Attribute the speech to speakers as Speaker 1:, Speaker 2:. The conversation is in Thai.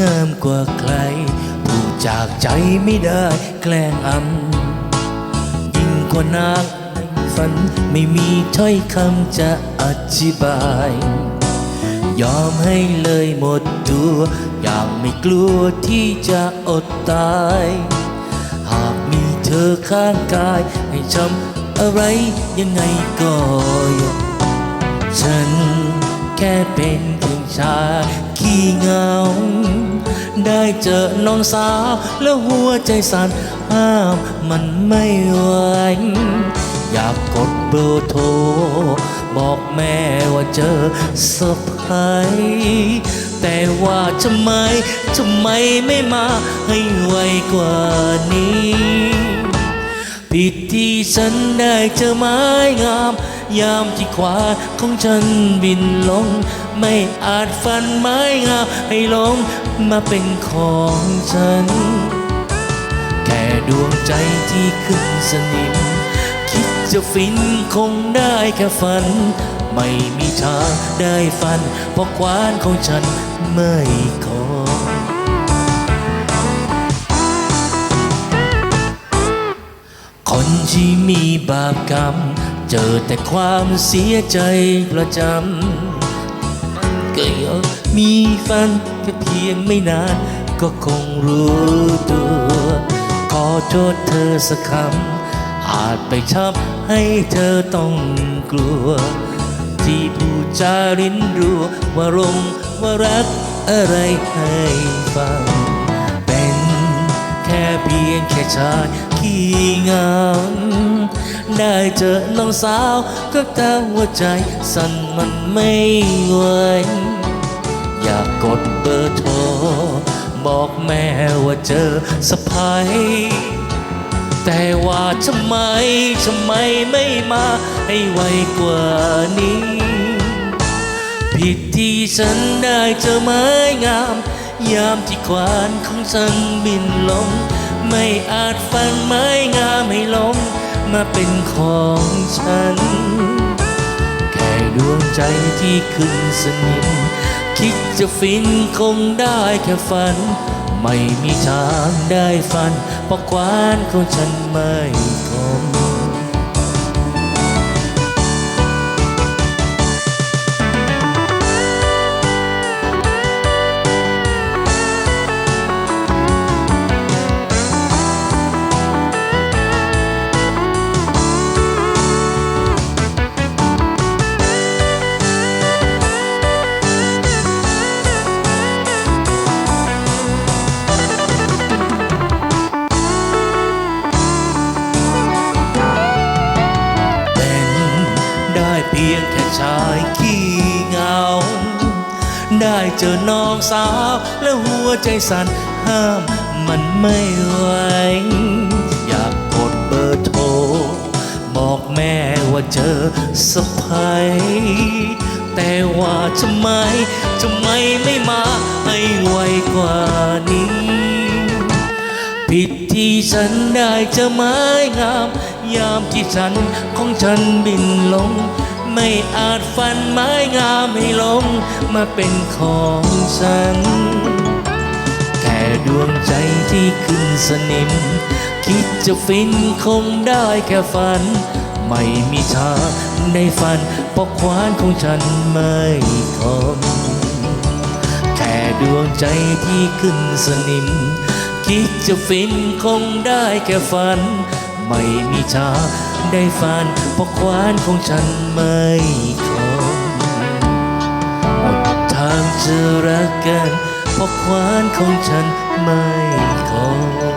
Speaker 1: งามกว่าใคร พูดจากใจไม่ได้แกล้งอำยิ่งกว่านางในฝันไม่มีถ้อยคำจะอธิบาย ยอมให้เลยหมดตัว อย่างไม่กลัวที่จะอดตาย หากมีเธอข้างกาย ให้ช้ำอะไรยังไงก็ยอมฉันแค่เป็นเพียงชายขี้เหงา ได้เจอน้องสาว แล้วหัวใจสั่นห้ามมันไม่ไหวอยากกดเบอร์โทร บอกแม่ว่าเจอสะพายแต่ว่าทำไม ทำไมไม่มาให้ไวกว่านี้ ผิดที่ฉันได้เจอไม้งาม ยามที่ขวาของฉันบินลง ไม่อาจฟันไม้งามให้ลงมาเป็นของฉัน แค่ดวงใจที่ขึ้นสนิม คิดจะฟินคงได้แค่ฝัน ไม่มีทางได้ฟัน เพราะควานของฉันไม่คม ที่มีบาปกรรม เจอแต่ความเสียใจประจำก็ยังมีฟันแค่เพียงไม่นาน ก็คงรู้ตัว ขอโทษเธอสักคำ อาจไปชับให้เธอต้องกลัว ที่ผู้จารินรัวว่ารงว่ารักอะไรให้ฟัง เพียงแค่ชายขี้งามได้เจอน้องสาวก็ตาหัวใจสั่นมันไม่ไหวอยากกดเบอร์โทรบอกแม่ว่าเจอสะพายแต่ว่าทำไม ทำไมไม่มาให้ไวกว่านี้ ผิดที่ฉันได้เจอไม้งาม ยามที่ควานของฉันบินลง ไม่อาจฝันไม้งามให้ลงมาเป็นของฉัน แค่ดวงใจที่ขึ้นสนิมคิดจะฟินคงได้แค่ฝัน ไม่มีทางได้ฟันเพราะควานของฉันไม่คม พียงแค่ชายขี้เงา ได้เจอน้องสาวแล้วหัวใจสั่นห้ามมันไม่ไหวอยากกดเบอร์โทร บอกแม่ว่าเจอสะพายแต่ว่าทำไมทำไมไม่มาให้ไวกว่านี้ ผิดที่ฉันได้เจอไม้งาม ยามที่ฉันของฉันบินลง ไม่อาจฟันไม้งามให้ลงมาเป็นของฉันแค่ดวงใจที่ขึ้นสนิม คิดจะฟินคงได้แค่ฝัน ไม่มีทางในฝันเพราะควานของฉันไม่คมแค่ดวงใจที่ขึ้นสนิม คิดจะฟินคงได้แค่ฝัน ไม่มีทาง ได้ฝันเพราะควานของฉันไม่คมหมดทางจะรักกันเพราะควานของฉันไม่คม